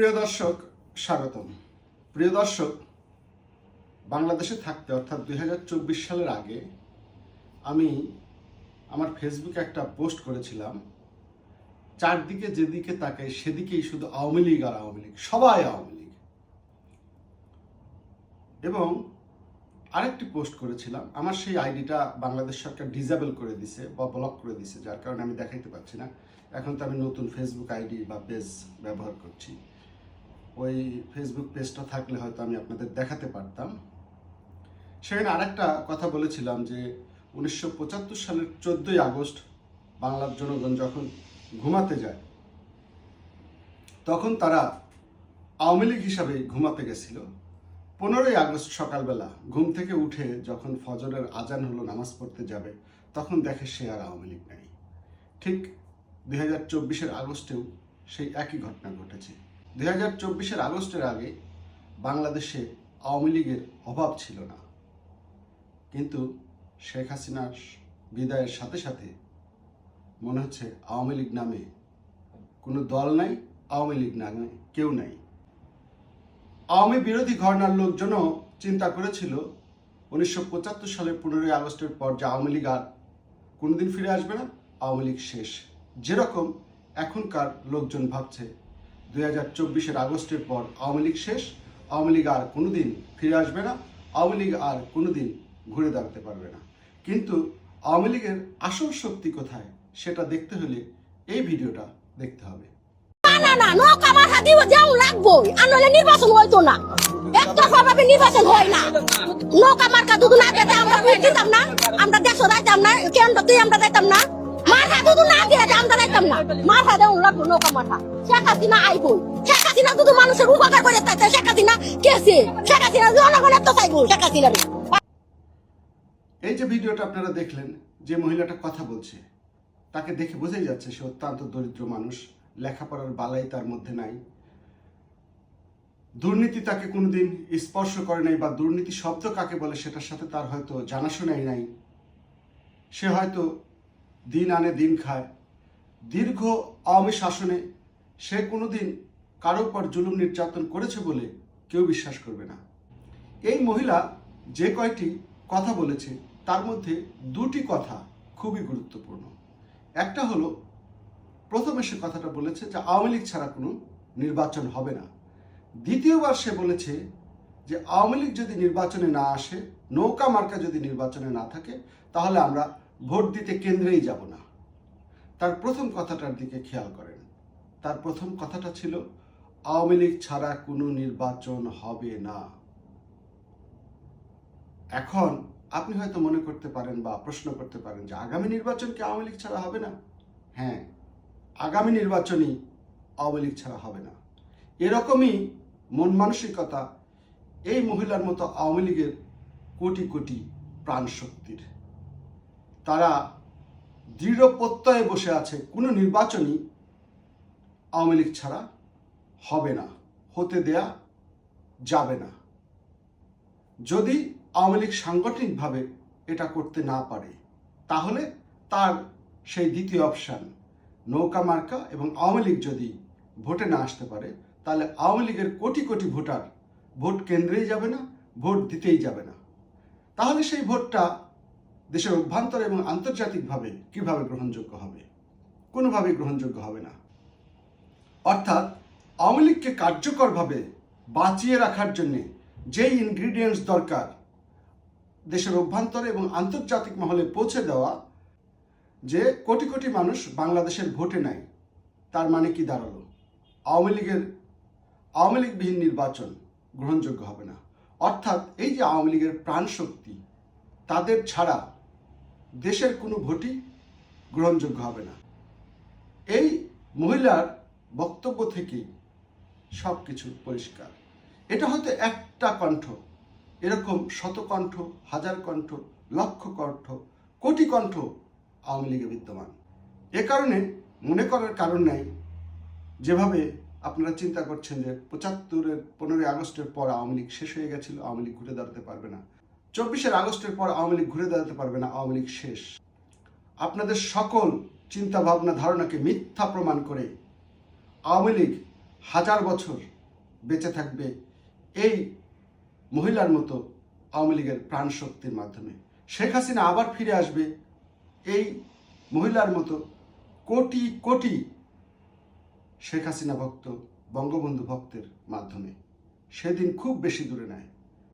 প্রিয় দর্শক, স্বাগতম। প্রিয় দর্শক, বাংলাদেশে থাকতে অর্থাৎ দুই হাজার চব্বিশ সালের আগে আমি আমার ফেসবুকে একটা পোস্ট করেছিলাম। চারদিকে যেদিকে তাকাই সেদিকেই শুধু আওয়ামী লীগ আর আওয়ামী লীগ, সবাই আওয়ামী লীগ। এবং আরেকটি পোস্ট করেছিলাম, আমার সেই আইডিটা বাংলাদেশ সরকার ডিজেবল করে দিছে বা ব্লক করে দিছে, যার কারণে আমি দেখাইতে পারছি না। এখন তো আমি নতুন ফেসবুক আইডি বা পেজ ব্যবহার করছি। ওই ফেসবুক পেজটা থাকলে হয়তো আমি আপনাদের দেখাতে পারতাম। সেখানে আরেকটা কথা বলেছিলাম যে, উনিশশো পঁচাত্তর সালের চোদ্দই আগস্ট বাংলার জনগণ যখন ঘুমাতে যায়, তখন তারা আওয়ামী লীগ হিসাবে ঘুমাতে গেছিল। পনেরোই আগস্ট সকালবেলা ঘুম থেকে উঠে যখন ফজরের আজান হলো, নামাজ পড়তে যাবে, তখন দেখে সে আর আওয়ামী লীগ নাই। ঠিক দুই হাজার চব্বিশের আগস্টেও সেই একই ঘটনা ঘটেছে। দুই চব্বিশের আগস্টের আগে বাংলাদেশে আওয়ামী লীগের অভাব ছিল না। কিন্তু শেখ হাসিনার বিদায়ের সাথে সাথে মনে হচ্ছে আওয়ামী লীগ নামে কোনো দল নাই, আওয়ামী লীগ নামে কেউ নাই। আওয়ামী বিরোধী ঘরনার লোকজনও চিন্তা করেছিল, উনিশশো পঁচাত্তর সালের পনেরোই আগস্টের পর যে আওয়ামী লীগ আর কোনোদিন ফিরে আসবে না, আওয়ামী লীগ শেষ। যেরকম এখনকার লোকজন ভাবছে দুই হাজার চব্বিশের আগস্টের পর আওয়ামী লীগ শেষ। আওয়ামী লীগ আর কোনোদিন ফিরে আসবে না। আওয়ামী লীগ আর কোনোদিন ঘুরে দাঁড়াতে পারবে না। কিন্তু আওয়ামী লীগের আসল শক্তি কোথায় সেটা দেখতে হলে এই ভিডিওটা দেখতে হবে। আমরা ভোট দিতাম আমরা দেশও যাইতাম আমরা যাইতাম না। মাথা দুধ না না। মাথা দেওয়া লাগবো নৌকা মাথা। শেখ হাসিনা শেখ হাসিনা শুধু মানুষের উপকার করে শেখ হাসিনা কেছে। শেখ হাসিনা জনগণের তো শেখ হাসিনা এই যে ভিডিওটা আপনারা দেখলেন, যে মহিলাটা কথা বলছে, তাকে দেখে বোঝাই যাচ্ছে সে অত্যন্ত দরিদ্র মানুষ, লেখাপড়ার বালাই তার মধ্যে নাই। দুর্নীতি তাকে কোনোদিন স্পর্শ করে নাই বা দুর্নীতি শব্দ কাকে বলে সেটার সাথে তার হয়তো জানাশোনাই নাই। সে হয়তো দিন আনে দিন খায়। দীর্ঘ আওয়ামী শাসনে সে কোনোদিন কারও উপর জুলুম নির্যাতন করেছে বলে কেউ বিশ্বাস করবে না। এই মহিলা যে কয়টি কথা বলেছে, তার মধ্যে দুটি কথা খুবই গুরুত্বপূর্ণ। একটা হলো, প্রথমে সে কথাটা বলেছে যে আওয়ামী লীগ ছাড়া কোনো নির্বাচন হবে না। দ্বিতীয়বার সে বলেছে যে আওয়ামী লীগ যদি নির্বাচনে না আসে, নৌকা মার্কা যদি নির্বাচনে না থাকে, তাহলে আমরা ভোট দিতে কেন্দ্রেই যাব না। তার প্রথম কথাটার দিকে খেয়াল করেন। তার প্রথম কথাটা ছিল, আওয়ামী লীগ ছাড়া কোনো নির্বাচন হবে না। এখন আপনি হয়তো মনে করতে পারেন বা প্রশ্ন করতে পারেন যে, আগামী নির্বাচন কি আওয়ামী লীগ ছাড়া হবে না? হ্যাঁ আগামী নির্বাচনই আওয়ামী লীগ ছাড়া হবে না। এরকমই মন মানসিকতা এই মহিলার মতো আওয়ামী লীগের কোটি কোটি প্রাণ শক্তির তারা দৃঢ় প্রত্যয়ে বসে আছে, কোনো নির্বাচনই আওয়ামী লীগ ছাড়া হবে না, হতে দেয়া যাবে না। যদি আওয়ামী লীগ সাংগঠনিকভাবে এটা করতে না পারে, তাহলে তার সেই দ্বিতীয় অপশান, নৌকা মার্কা এবং আওয়ামী লীগ যদি ভোটে না আসতে পারে, তাহলে আওয়ামী লীগের কোটি কোটি ভোটার ভোট কেন্দ্রেই যাবে না, ভোট দিতেই যাবে না। তাহলে সেই ভোটটা দেশের অভ্যন্তর এবং আন্তর্জাতিকভাবে কীভাবে গ্রহণযোগ্য হবে? কোনোভাবেই গ্রহণযোগ্য হবে না। অর্থাৎ আওয়ামী লীগকে কার্যকরভাবে বাঁচিয়ে রাখার জন্যে যেই ইনগ্রিডিয়েন্টস দরকার, দেশের অভ্যন্তরে এবং আন্তর্জাতিক মহলে পৌঁছে দেওয়া, যে কোটি কোটি মানুষ বাংলাদেশের ভোটে নাই, তার মানে কি দাঁড়াল? আওয়ামী লীগের আওয়ামী লীগবিহীন নির্বাচন গ্রহণযোগ্য হবে না। অর্থাৎ এই যে আওয়ামী লীগের প্রাণ শক্তি তাদের ছাড়া দেশের কোনো ভোটই গ্রহণযোগ্য হবে না। এই মহিলার বক্তব্য থেকেই সব কিছু পরিষ্কার। এটা হয়তো একটা কণ্ঠ, এরকম শত কণ্ঠ হাজার কণ্ঠ, লক্ষ কণ্ঠ, কোটি কণ্ঠ আওয়ামী লীগে বিদ্যমান। এ কারণে মনে করার কারণ নাই, যেভাবে আপনারা চিন্তা করছেন যে পঁচাত্তরের, পনেরোই আগস্টের পর আওয়ামী লীগ শেষ হয়ে গেছিল, আওয়ামী লীগ ঘুরে দাঁড়াতে পারবে না। চব্বিশের আগস্টের পর আওয়ামী লীগ ঘুরে দাঁড়াতে পারবে না, আওয়ামী লীগ শেষ। আপনাদের সকল চিন্তা ভাবনা ধারণাকে মিথ্যা প্রমাণ করে আওয়ামী লীগ হাজার বছর বেঁচে থাকবে এই মহিলার মতো আওয়ামী লীগের প্রাণ শক্তির মাধ্যমে। শেখ হাসিনা আবার ফিরে আসবে এই মহিলার মতো কোটি কোটি শেখ হাসিনা ভক্ত, বঙ্গবন্ধু ভক্তের মাধ্যমে। সেদিন খুব বেশি দূরে নয়।